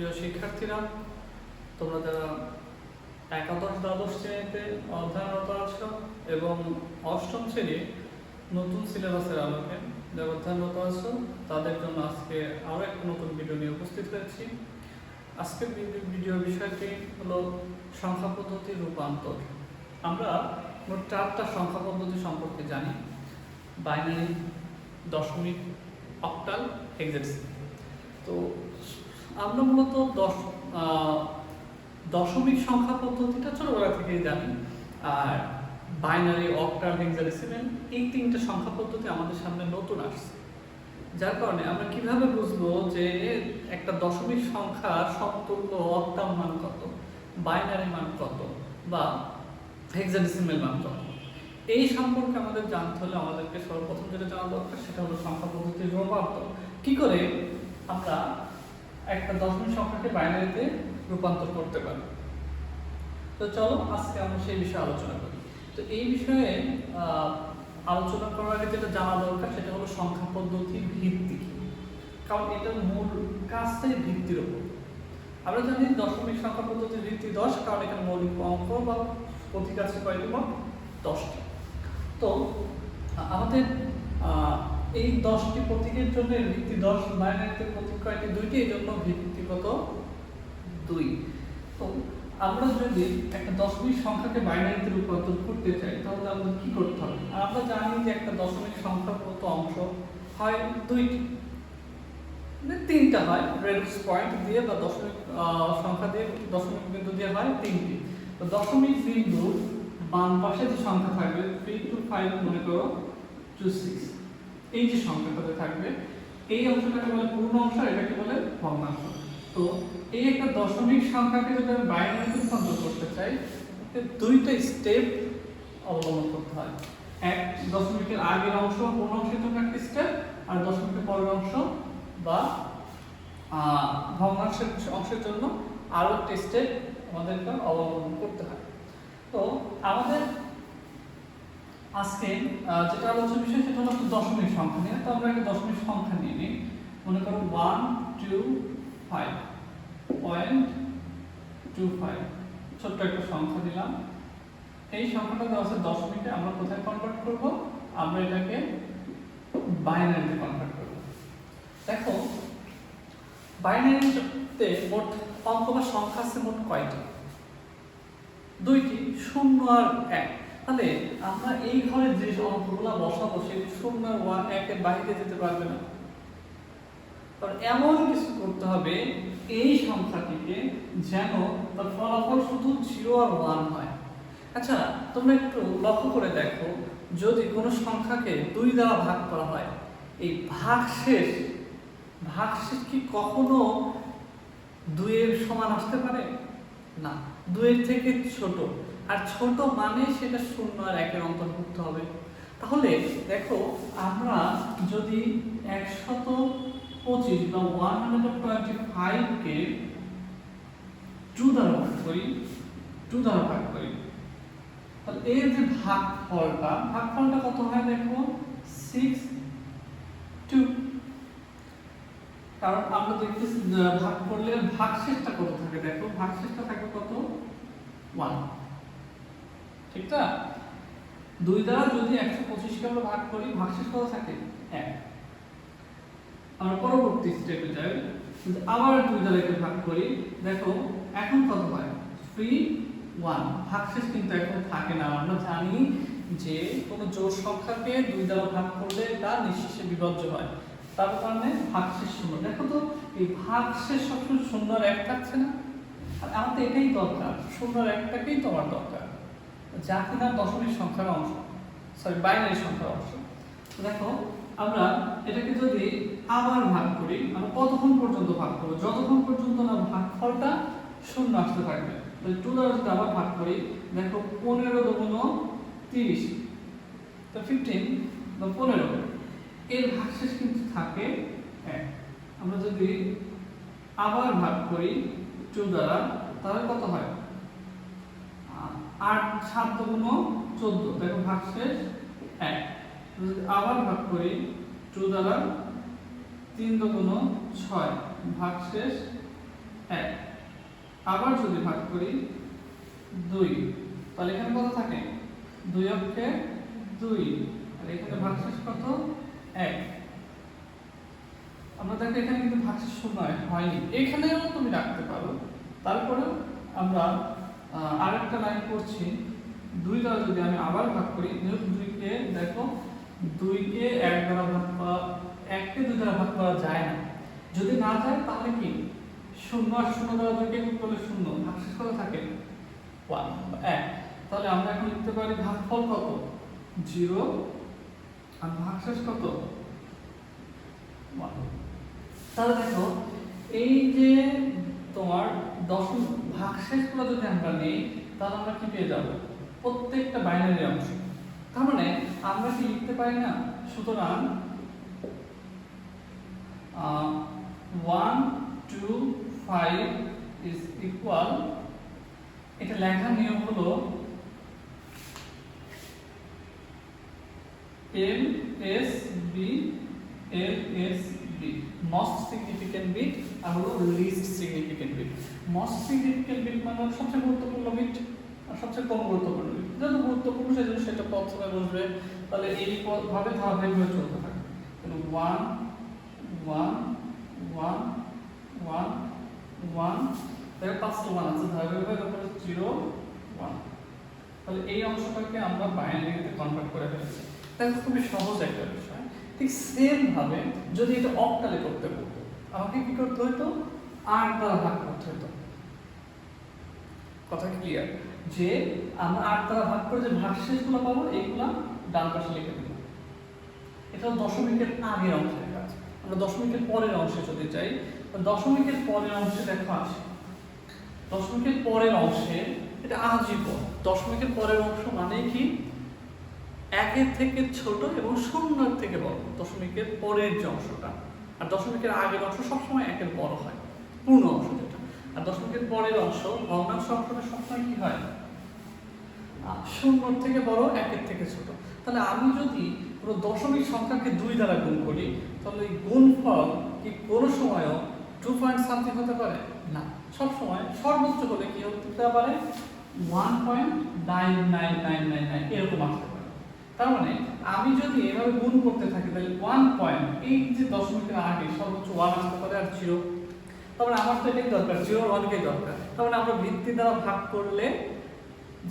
প্রিয় শিক্ষার্থীরা, তোমরা যারা একাদশ দ্বাদশ শ্রেণীতে অধ্যয়নরত আছো এবং অষ্টম শ্রেণির নতুন সিলেবাসের আলোকে যারা অধ্যয়নরত আছো, তাদের জন্য আজকে আরও একটা নতুন ভিডিও নিয়ে উপস্থিত হয়েছি। আজকের ভিডিও- বিষয়টি হলো সংখ্যা পদ্ধতি রূপান্তর। আমরা মোট চারটা সংখ্যা পদ্ধতি সম্পর্কে জানি। বাইনারি দশমিক অক্টাল হেক্সাডেসিমাল তো আমরা মূলত দশ দশমিক সংখ্যা পদ্ধতিটা ছোটবেলা থেকেই জানি। আর বাইনারি অক্টাল হেক্সাডেসিমাল এই তিনটে সংখ্যা পদ্ধতি আমাদের সামনে নতুন আসছে। যার কারণে আমরা কীভাবে বুঝব যে একটা দশমিক সংখ্যার সমতুল্য অক্টাল মান কত বাইনারি মান কত বা হেক্সাডেসিমাল মান কত? এই সম্পর্কে আমাদের জানতে হলে আমাদেরকে সর্বপ্রথম যেটা জানা দরকার সেটা হলো সংখ্যা পদ্ধতির রূপান্তর। কি করে আমরা একটা দশমিক সংখ্যাকে বাইনারিতে রূপান্তর করতে পারি। তো চলো, আজকে আমরা সেই বিষয়ে আলোচনা করি। তো এই বিষয়ে আলোচনা করার আগে যেটা জানা দরকার, সেটা হলো সংখ্যা পদ্ধতির ভিত্তি। কারণ এটার মূল কাজটাই ভিত্তির উপর। আমরা জানি দশমিক সংখ্যা পদ্ধতির ভিত্তি দশ, কারণ এখানে মৌলিক অঙ্ক বা প্রতীক আছে কয়টি বা দশটি। তো, আমাদের এই দশটি প্রতীকের জন্য ভিত্তি দশ বাইনারিতে প্রতীক কয়টি দুইটি, এই জন্য ভিত্তিগত দুই। তো আমরা যদি একটা দশমিক সংখ্যাকে বাইনারিতে রূপান্তর করতে চাই, তাহলে আমাদের কি করতে হবে? আমরা জানি যে একটা দশমিক সংখ্যার কত অংশ হয় দুইটি। মানে তিনটা হয় রেডক্স পয়েন্ট দিয়ে বা দশমিক সংখ্যা দিয়ে, দশমিক বিন্দু দিয়ে হয় তিনটি। তো দশমিক বিন্দু বাম পাশে যে সংখ্যা থাকবে থ্রি টু ফাইভ মনে করো টু সিক্স এই যে সংখ্যাটাতে থাকবে, এই অংশটাকে বলে পূর্ণ অংশ এটাকে বলে ভগ্নাংশ। তো এই একটা দশমিক সংখ্যাকে যদি আমি বাইনারিতে রূপান্তর করতে চাই দুইটা স্টেপ অবলম্বন করতে হয়। এক দশমিকের আগের অংশ, পূর্ণ অংশের জন্য একটা স্টেপ আর দশমিকের পরের অংশ বা ভগ্নাংশের অংশের জন্য আরও একটা স্টেপ আমাদেরকে অবলম্বন করতে হয়। তো আমাদের আজকে যেটা আলোচনা বিষয়, সেটা হলো দশমিক সংখ্যা নিয়ে। তো আমরা একটা দশমিক সংখ্যা নিয়ে নিই। মনে করো one two five point two five ছোট্ট একটা সংখ্যা দিলাম। এই সংখ্যাটা দেওয়া আছে দশমিকে আমরা কোথায় কনভার্ট করব? আমরা এটাকে বাইনারিতে কনভার্ট করব। দেখো বাইনারিতে মোট অঙ্ক বা সংখ্যা আছে মোট কয়টি? দুইটি, শূন্য আর এক। তাহলে আমরা এই ঘরে যে অঙ্কগুলো বসাবো সেই শূন্য ওয়ান একের বাইরে যেতে পারবে না। কারণ এমন কিছু করতে হবে, এই সংখ্যাটিকে যেন তার ফলাফল শুধু জিরো আর ওয়ান হয়। আচ্ছা তোমরা একটু লক্ষ্য করে দেখো, যদি কোনো সংখ্যাকে দুই দ্বারা ভাগ করা হয়, এই ভাগশেষ ভাগশেষ কি কখনো দুইয়ের সমান আসতে পারে? না, দুইয়ের থেকে ছোট। আর ছোট মানে সেটা শূন্য আর একের অন্তর্ভুক্ত হবে। তাহলে দেখো, আমরা যদি একশত পঁচিশ বা ওয়ান হান্ড্রেড টোয়েন্টি ফাইভকে টু দ্বারা ভাগ করি টু দ্বারা ভাগ করি, তাহলে এর যে ভাগ ফলটা ভাগ ফলটা কত হয় দেখো? সিক্স টু কারণ আমরা দেখতেছি ভাগ করলে ভাগ ভাগশেষটা কত থাকে দেখো? ভাগশেষটা থাকে কত? ওয়ান ঠিক তো? দুই দ্বারা যদি একশো পঁচিশকে আমরা ভাগ করি, ভাগশেষ কত থাকে? এক। আমরা পরবর্তী স্টেপে যাই আবার দুই দ্বারা ভাগ করি, দেখো, এখন কত হয়? থ্রি ওয়ান ভাগশেষ কিন্তু এখন থাকে না। আমরা জানি যে কোনো জোড় সংখ্যাকে দুই দ্বারা ভাগ করলে তা নিঃশেষে বিভাজ্য হয়। তার কারণে ভাগশেষ শূন্য। দেখো তো, এই ভাগশেষ সবসময় শূন্য এক থাকছে না। আর আমার তো এটাই দরকার। শূন্য একটাকেই তোমার দরকার। যা কিনা দশমিক সংখ্যার অংশ। সরি বাইনারি সংখ্যার অংশ। দেখো, আমরা এটাকে যদি আবার ভাগ করি, আমরা কতক্ষণ পর্যন্ত ভাগ করব? যতক্ষণ পর্যন্ত না ভাগফলটা শূন্য আসতে থাকবে। টু দ্বারা যদি আবার ভাগ করি, দেখো পনেরো দুগুণ তিরিশ, তো ফিফটিন পনেরো। এর ভাগশেষ কিন্তু থাকে এক। আমরা যদি আবার ভাগ করি টু দ্বারা, তাহলে কত হয়? আট, সাত দুগুণ চোদ্দ, দেখো ভাগশেষ এক। আবার ভাগ করি, টু দ্বারা তিন দুগুণ ছয় ভাগশেষ এক। আবার যদি ভাগ করি, দুই। তাহলে এখানে কত থাকে? দুই অক্ষে দুই। আর এখানে ভাগশেষ কত? এক। আমরা দেখো এখানে কিন্তু ভাগশেষ শূন্য হয়নি। এখানেও তুমি রাখতে পারো। তারপরে আমরা আহ, আরেকটা লাইন করছি দুই দ্বারা যদি আমি আবার ভাগ করি দুইকে দেখো দুইকে এক দ্বারা ভাগ করা এককে দুই দ্বারা ভাগ করা যায় না। যদি না যায় তাহলে কি? শূন্য আর শূন্য দ্বারা দুইকে গুণ করলে শূন্য। ভাগশেষ কত থাকে? ওয়ান এক। তাহলে আমরা এখন লিখতে পারি ভাগফল কত? জিরো। আর ভাগশেষ কত? তাহলে দেখো এই যে তোমার দশম ভাগশেষগুলো যদি আমরা নেই, তাহলে আমরা কি পেয়ে যাব? প্রত্যেকটা বাইনারি অংশ। তার মানে আমরা কি লিখতে পারি না? সুতরাং one two five is equal এটা লেখার নিয়ম হলো M S B L S B most significant bit আর হলো least significant bit most significant bit মানে সবচেয়ে গুরুত্বপূর্ণ বিট আর সবচেয়ে কম গুরুত্বপূর্ণ বিট যত গুরুত্বপূর্ণ, সেজন্য সেটা প্রথমে বসবে। তাহলে এই প- ভাবে ধারাবাহিকভাবে চলতে থাকে। তাহলে one one one one one দেখো পাঁচটা ওয়ান আছে। ধারাবাহিকভাবে তারপরে জিরো ওয়ান তাহলে এই অংশটাকে আমরা বাইনারিতে কনভার্ট করে ফেলেছি। দেখো খুবই সহজ একটা বিষয়। ঠিক সেম ভাবে যদি এটা অক্টালে করতে বলতো, আমাকে কি করতে হতো আট দ্বারা ভাগ করতে হতো কথা ক্লিয়ার যে আমরা আট দ্বারা ভাগ করে যে ভাগশেষগুলো পাবো, এইগুলা ডান পাশে লিখে দেবো। এটা দশমিকের আগের অংশের কাজ। আমরা দশমিকের পরের অংশে যদি চাই দশমিকের পরের অংশে দেখো আছে দশমিকের পরের অংশে, এটা আজীবন। দশমিকের পরের অংশ মানে কি? একের থেকে ছোট এবং শূন্যের থেকে বড়, দশমিকের পরের যে অংশটা। আর দশমিকের আগের অংশ সবসময় একের বড় হয়, পূর্ণ অংশ যেটা। আর দশমিকের পরের অংশ, ভগ্নাংশ অংশটা সবসময় কি হয়? শূন্যর থেকে বড়, একের থেকে ছোট। তাহলে আমি যদি কোনো দশমিক সংখ্যাকে দুই দ্বারা গুণ করি, তাহলে এই গুণফল কি কোনো সময়ও টু পয়েন্ট সামথিং হতে পারে? না। সব সময় সর্বোচ্চ হলে কি হতে পারে? One point nine nine nine nine nine এরকম আসতে তার মানে আমি যদি এভাবে গুণ করতে থাকি, তাহলে ওয়ান পয়েন্ট এই যে দশমিকের আগে সর্বোচ্চ ওয়ান আসতে পারে আর জিরো তার মানে আমার তো এটাই দরকার জিরো ওয়ানকেই দরকার। তার মানে আমরা ভিত্তি দ্বারা ভাগ করলে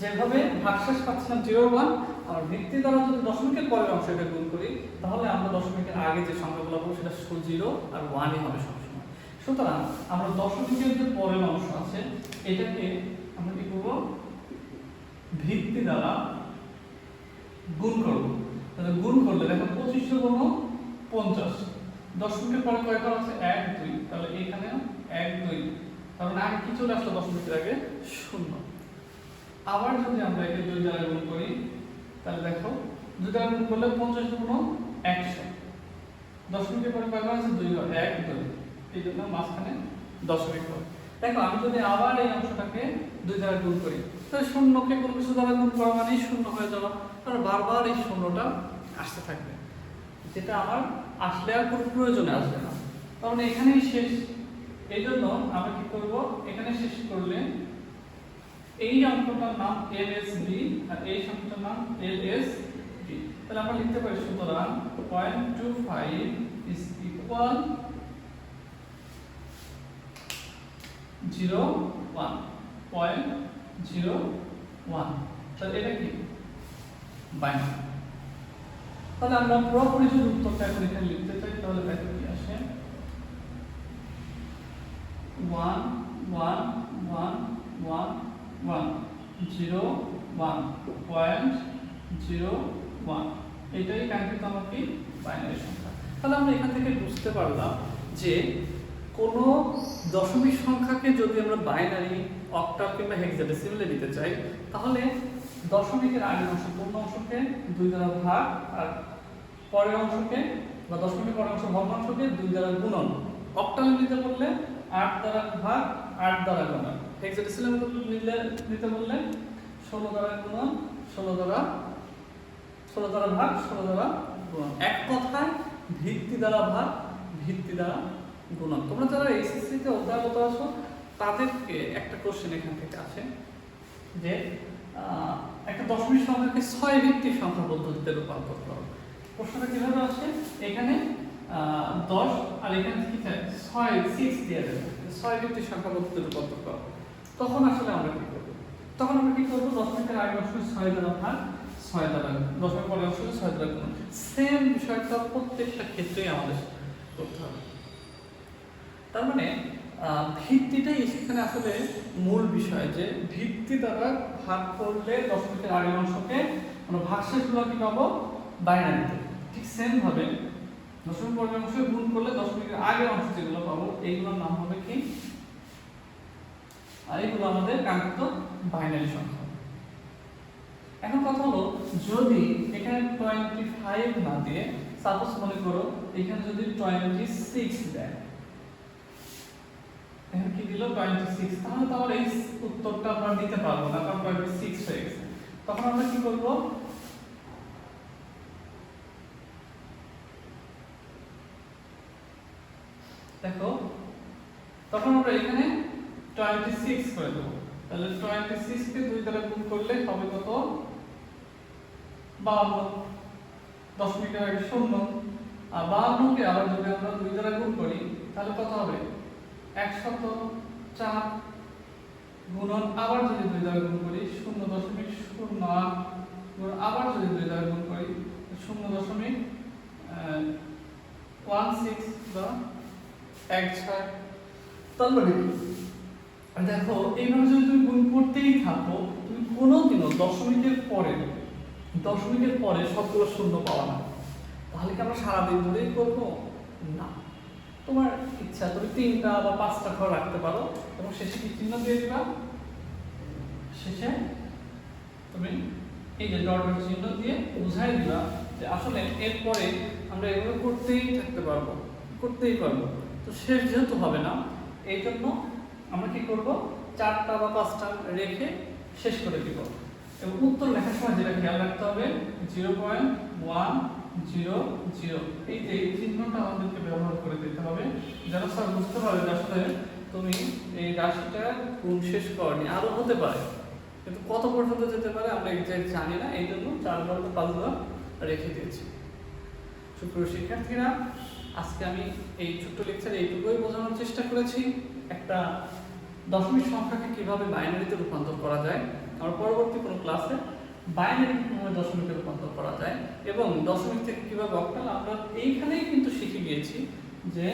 যেভাবে ভাগশেষ পাচ্ছিলাম জিরো ওয়ান আর ভিত্তি দ্বারা যদি দশমিকের পরের অংশ এটা গুণ করি, তাহলে আমরা দশমিকের আগে যে সংখ্যাগুলো পাবো, সেটা জিরো আর ওয়ানই হবে সবসময়। সুতরাং আমরা দশমিকের যে পরের অংশ আছে, এটাকে আমরা কি করব? ভিত্তি দ্বারা গুণ করব। তাহলে গুণ করলে দেখো পঁচিশশো গুণ পঞ্চাশ দশমিকের পরে কয়টা আছে? এক, দুই। তাহলে এখানে এক, দুই। কারণ আগে কি চলে আসলো দশমিকের আগে? শূন্য। আবার যদি আমরা একে দুই দ্বারা গুণ করি, তাহলে দেখো দুই দ্বারা গুণ করলে পঞ্চাশ গুণ একশো দশমিকের পরে কয়বার আছে? দুই ঘর। এক, দুই। এই জন্য মাঝখানে দশমিক হয় দেখো, আমি যদি আবার এই অংশটাকে দুই দ্বারা গুণ করি, তাহলে শূন্যকে কোনো কিছু দ্বারা গুণ করা মানেই শূন্য হয়ে যাওয়া। কারণ বারবার এই শূন্যটা আসতে থাকবে। যেটা আমার আসলে আর কোনো প্রয়োজনে আসবে না। কারণ এখানেই শেষ। এই জন্য আমরা কি করব? এখানে শেষ করলে এই অঙ্কটার নাম এল এস বি আর এই সংখ্যাটার নাম এল এস বি তাহলে আমরা লিখতে পারি সুতরাং point two five is equal zero one point zero one তাহলে এটা কি? বাইনারি তাহলে আমরা পুরোপুরি যদি উত্তরটা এখন এখানে লিখতে চাই, তাহলে দেখো কি আসে? One one one one one zero one point zero one এটাই কাঙ্ক্ষিত কি? বাইনারি সংখ্যা। তাহলে আমরা এখান থেকে বুঝতে পারলাম যে কোনো দশমিক সংখ্যাকে যদি আমরা বাইনারি অক্টাল কিংবা হেক্সাডেসিমালে নিতে চাই, তাহলে দশমিকের আগের অংশ, পূর্ণ অংশকে দুই দ্বারা ভাগ আর পরের অংশকে বা দশমিকের পরের অংশ ভগ্নাংশকে দুই দ্বারা গুণন। অক্টালে নিতে বললে আট দ্বারা ভাগ, আট দ্বারা গুণন। হেক্সাডেসিমাল নিলে, নিতে বললে ষোলো দ্বারা গুণন, ষোলো দ্বারা ষোলো দ্বারা ভাগ, ষোলো দ্বারা গুণন। এক কথায় ভিত্তি দ্বারা ভাগ, ভিত্তি দ্বারা গুণন। তোমরা যারা এইচএসসি তে অধ্যায়গত আছো, তাদেরকে একটা কোশ্চেন এখান থেকে আসে যে একটা দশমিক সংখ্যাকে ছয় ভিত্তিক সংখ্যা পদ্ধতিতে রূপান্তর করো প্রশ্নটা কীভাবে আসে? এখানে দশ, আর এখানে কি চাই ছয় সিক্স দিয়ে দেবে। ছয় ভিত্তিক সংখ্যা পদ্ধতিতে রূপান্তর করো তখন আসলে আমরা কি করব? তখন আমরা কি করব? দশমিকের আগে অংশকে ছয় দ্বারা ভাগ, ছয় দ্বারা। দশমিক পরের অংশকে ছয় দ্বারা গুণ। সেম বিষয়টা প্রত্যেকটা ক্ষেত্রেই আমাদের করতে হবে। তার মানে ভিত্তিটাই সেখানে আসলে মূল বিষয় যে ভিত্তি দ্বারা ভাগ করলে দশমিকের আগের অংশকে আমরা ভাগশেষগুলো কি পাবো বাইনারিতে। ঠিক সেম ভাবে দশমিক পরের অংশে গুণ করলে দশমিকের আগের অংশ যেগুলো পাবো, এইগুলোর নাম হবে কি? আর এইগুলো আমাদের কাঙ্ক্ষিত বাইনারি সংখ্যা। এখন কথা হলো, যদি এখানে টোয়েন্টি ফাইভ না দিয়ে সাপোজ মনে করো, এখানে যদি টোয়েন্টি সিক্স দেয় এখানে কি দিল? টোয়েন্টি সিক্স তাহলে তো আমার এই উত্তরটা আমরা নিতে পারব না, কারণ টোয়েন্টি সিক্স হয়ে গেছে। তখন আমরা কি করব? দেখো, তখন আমরা এখানে টোয়েন্টি সিক্স করে দেবো। তাহলে টোয়েন্টি সিক্স কে দুই দ্বারা গুণ করলে হবে কত? বাউন্ন দশমিকের আগে শূন্য। আর বাউন্নকে আবার যদি আমরা দুই দ্বারা গুণ করি, তাহলে কত হবে? একশত চার গুণন আবার যদি দুই দ্বারা গুণ করি, শূন্য দশমিক শূন্য আট গুণ আবার যদি দুই দ্বারা গুণ করি, শূন্য দশমিক ওয়ান সিক্স বা এক ছয় তার আর দেখো, এইভাবে যদি তুমি গুণ করতেই থাকো, তুমি কোনোদিনও দশমিকের পরে দশমিকের পরে সবগুলো শূন্য পাওয়া না। তাহলে কি আমরা সারাদিন ধরেই করব? না। তোমার ইচ্ছা, তুমি তিনটা বা পাঁচটা ঘর রাখতে পারো এবং শেষে কি চিহ্ন দিয়ে দিবা? শেষে তুমি এই যে ডট ডট চিহ্ন দিয়ে বুঝাই দিবা যে আসলে এরপরে আমরা এগুলো করতেই থাকতে পারব, করতেই পারব। তো শেষ যেহেতু হবে না, এই জন্য আমরা কি করব? চারটা বা পাঁচটা রেখে শেষ করে দিব। এবং উত্তর লেখার সময় যেটা খেয়াল রাখতে হবে, zero point one zero zero. এই যে এই চিহ্নটা আমাদেরকে ব্যবহার করে দিতে হবে, যেন স্যার বুঝতে পারবে আসলে তুমি এই রাশিটা গুণ শেষ করনি। আরও হতে পারে, কিন্তু কত পর্যন্ত যেতে পারে আমরা এক্সাক্ট জানি না। এই জন্য চারবার বা পাঁচবার রেখে দিয়েছি। সুপ্রিয় শিক্ষার্থীরা, আজকে আমি এই ছোট্ট লেকচারে এইটুকুই বোঝানোর চেষ্টা করেছি। একটা দশমিক সংখ্যাকে কীভাবে বাইনারিতে রূপান্তর করা যায়, আমার পরবর্তী কোনো ক্লাসে বাইনারি কীভাবে দশমিকে রূপান্তর করা যায় এবং দশমিক থেকে কীভাবে অক্টাল আমরা এইখানেই কিন্তু শিখে গিয়েছি যে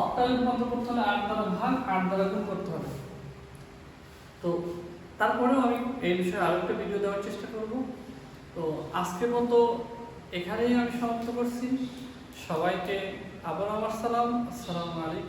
অক্টালে রূপান্তর করতে হলে আট দ্বারা ভাগ আট দ্বারা গুণ করতে হবে। তো তারপরেও আমি এই বিষয়ে আরও একটা ভিডিও দেওয়ার চেষ্টা করব। তো আজকের মতো এখানেই আমি সমাপ্ত করছি। সবাইকে আবার আমার সালাম। আসসালামু আলাইকুম।